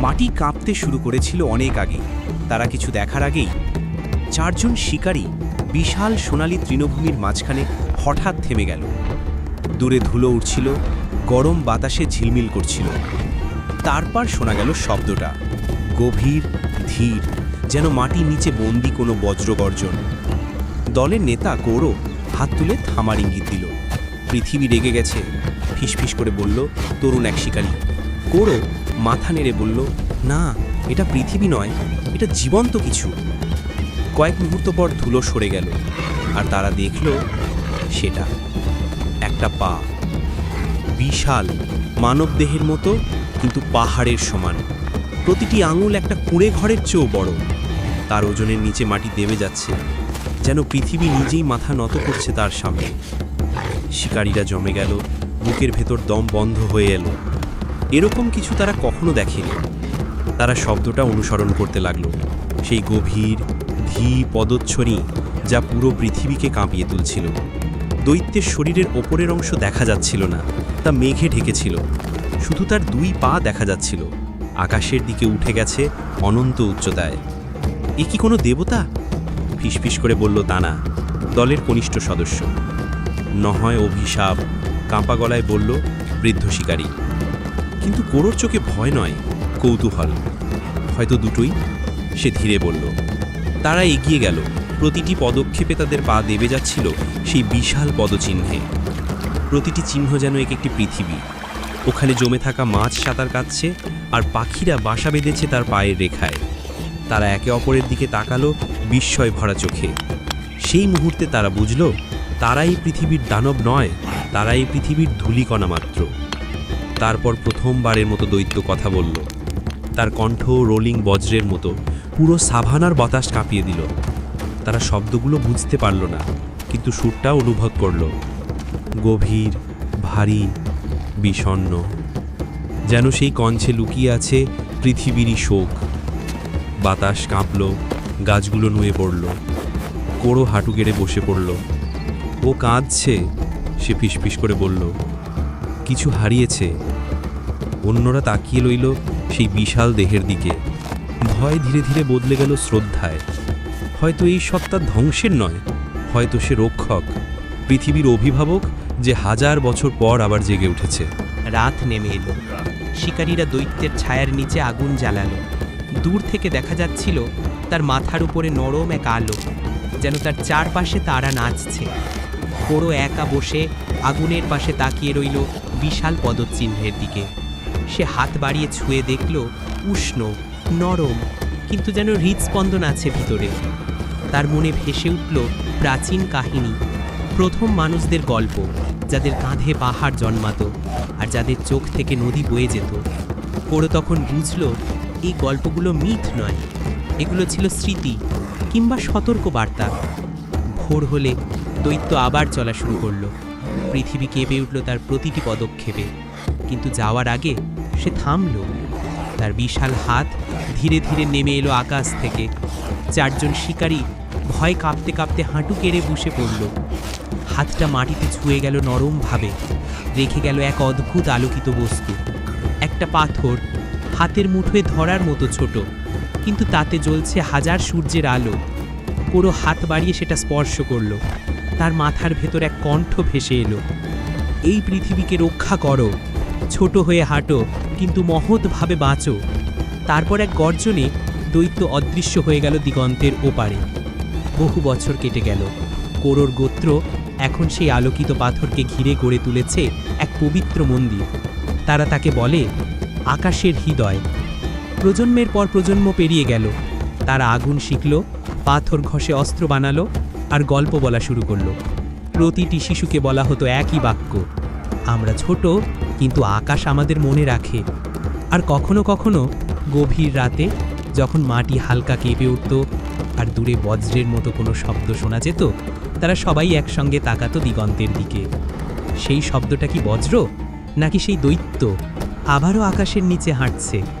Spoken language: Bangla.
মাটি কাঁপতে শুরু করেছিল অনেক আগে। তারা কিছু দেখার আগেই চারজন শিকারী বিশাল সোনালি তৃণভূমির মাঝখানে হঠাৎ থেমে গেল। দূরে ধুলো উঠছিল, গরম বাতাসে ঝিলমিল করছিল। তারপর শোনা গেল শব্দটা। গভীর, ধীর, যেন মাটির নিচে বন্দি কোনো বজ্রগর্জন। দলের নেতা কৌরব হাত তুলে থামার ইঙ্গিত দিল। পৃথিবী রেগে গেছে। ফিসফিস করে বলল, তরুণ এক শিকারী। কৌরব মাথা নেড়ে বলল, না, এটা পৃথিবী নয়, এটা জীবন্ত কিছু। কয়েক মুহূর্ত পর ধুলো সরে গেল, আর তারা দেখল সেটা একটা পা। বিশাল, মানবদেহের মতো, কিন্তু পাহাড়ের সমান। প্রতিটি আঙুল একটা কুঁড়ে ঘরের চেয়েও বড়। তার ওজনের নিচে মাটি দেবে যাচ্ছে, যেন পৃথিবী নিজেই মাথা নত করছে তার সামনে। শিকারীরা জমে গেল, বুকের ভেতর দম বন্ধ হয়ে এলো। এরকম কিছু তারা কখনো দেখেনি। তারা শব্দটা অনুসরণ করতে লাগল। সেই গভীর ধী পদচ্ছরি যা পুরো পৃথিবীকে কাঁপিয়ে তুলছিল। দৈত্যের শরীরের ওপরের অংশ দেখা যাচ্ছিল না, তা মেঘে ঢেকেছিল। শুধু তার দুই পা দেখা যাচ্ছিল। আকাশের দিকে উঠে গেছে অনন্ত উচ্চতায়। এ কি কোনো দেবতা? ফিসফিস করে বলল দানা দলের কনিষ্ঠ সদস্য। নয় অভিশাপ কাঁপা গলায় বলল, বৃদ্ধ শিকারী কিন্তু কোরোর চোখে ভয় নয়, কৌতূহল। হয়তো দুটোই, সে ধীরে বলল। তারা এগিয়ে গেল। প্রতিটি পদক্ষেপে তাদের পা দেবে যাচ্ছিল সেই বিশাল পদচিহ্নে। প্রতিটি চিহ্ন যেন এক একটি পৃথিবী। ওখানে জমে থাকা মাছ সাঁতার কাটছে আর পাখিরা বাসা বেঁধেছে তার পায়ের রেখায়। তারা একে অপরের দিকে তাকালো বিস্ময় ভরা চোখে। সেই মুহূর্তে তারা বুঝল তারাই পৃথিবীর দানব নয় তারাই পৃথিবীর ধূলিকণা মাত্র। তারপর প্রথমবারের মতো দৈত্য কথা বলল। তার কণ্ঠ রোলিং বজ্রের মতো, পুরো সাভানার বাতাস কাঁপিয়ে দিল। তারা শব্দগুলো বুঝতে পারল না, কিন্তু সুরটা অনুভব করল। গভীর, ভারী, বিষণ্ণ, যেন সেই কঞ্চে লুকিয়ে আছে পৃথিবীরই শোক। বাতাস কাঁপল, গাছগুলো নুয়ে পড়ল, কোড়ো হাঁটু গেড়ে বসে পড়ল। ও কাঁদছে, সে ফিসফিস করে বলল কিছু হারিয়েছে। অন্যরা তাকিয়ে রইল সেই বিশাল দেহের দিকে। ভয় ধীরে ধীরে বদলে গেল শ্রদ্ধায়। হয়তো এই সত্তা ধ্বংসের নয়, হয়তো সে রক্ষক, পৃথিবীর অভিভাবক যে হাজার বছর পর আবার জেগে উঠেছে। রাত নেমে এলো। শিকারীরা দৈত্যের ছায়ার নিচে আগুন জ্বালালো। দূর থেকে দেখা যাচ্ছিল তার মাথার উপরে নরম এক আলো, যেন তার চারপাশে তারা নাচছে। পোড়ো একা বসে আগুনের পাশে তাকিয়ে রইল বিশাল পদচিহ্নের দিকে। সে হাত বাড়িয়ে ছুঁয়ে দেখল উষ্ণ, নরম, কিন্তু যেন হৃদস্পন্দন আছে ভিতরে। তার মনে ভেসে উঠল প্রাচীন কাহিনী, প্রথম মানুষদের গল্প, যাদের কাঁধে পাহাড় জন্মাতো আর যাদের চোখ থেকে নদী বয়ে যেত। পোড়ো তখন বুঝল, এই গল্পগুলো মিথ নয়, এগুলো ছিল স্মৃতি কিংবা সতর্ক বার্তা ভোর হলে দৈত্য আবার চলা শুরু করল। পৃথিবী কেঁপে উঠল তার প্রতিটি পদক্ষেপে। কিন্তু যাওয়ার আগে সে থামল। তার বিশাল হাত ধীরে ধীরে নেমে এলো আকাশ থেকে। চারজন শিকারী ভয় কাঁপতে কাঁপতে হাঁটু কেড়ে বসে পড়ল। হাতটা মাটিতে ছুঁয়ে গেল নরমভাবে। রেখে গেল এক অদ্ভুত আলোকিত বস্তু। একটা পাথর, হাতের মুঠোয় ধরার মতো ছোট। কিন্তু তাতে জ্বলছে হাজার সূর্যের আলো। পুরো হাত বাড়িয়ে সেটা স্পর্শ করল। তার মাথার ভেতর এক কণ্ঠ ভেসে এলো। এই পৃথিবীকে রক্ষা করো। ছোট হয়ে হাঁটো, কিন্তু মহৎভাবে বাঁচো। তারপর এক গর্জনে দৈত্য অদৃশ্য হয়ে গেল দিগন্তের ওপারে। বহু বছর কেটে গেল। কোরোর গোত্র এখন সেই আলোকিত পাথরকে ঘিরে গড়ে তুলেছে এক পবিত্র মন্দির। তারা তাকে বলে আকাশের হৃদয়। প্রজন্মের পর প্রজন্ম পেরিয়ে গেল। তারা আগুন শিখল, পাথর ঘষে অস্ত্র বানালো আর গল্প বলা শুরু করল। প্রতিটি শিশুকে বলা হতো একই বাক্য, আমরা ছোট, কিন্তু আকাশ আমাদের মনে রাখে। আর কখনো কখনো গভীর রাতে যখন মাটি হালকা কেঁপে উঠত আর দূরে বজ্রের মতো কোনো শব্দ শোনা যেত, তারা সবাই একসঙ্গে তাকাতো দিগন্তের দিকে। সেই শব্দটা কি বজ্র, নাকি সেই দৈত্য, আবারও আকাশের নিচে হাঁটছে?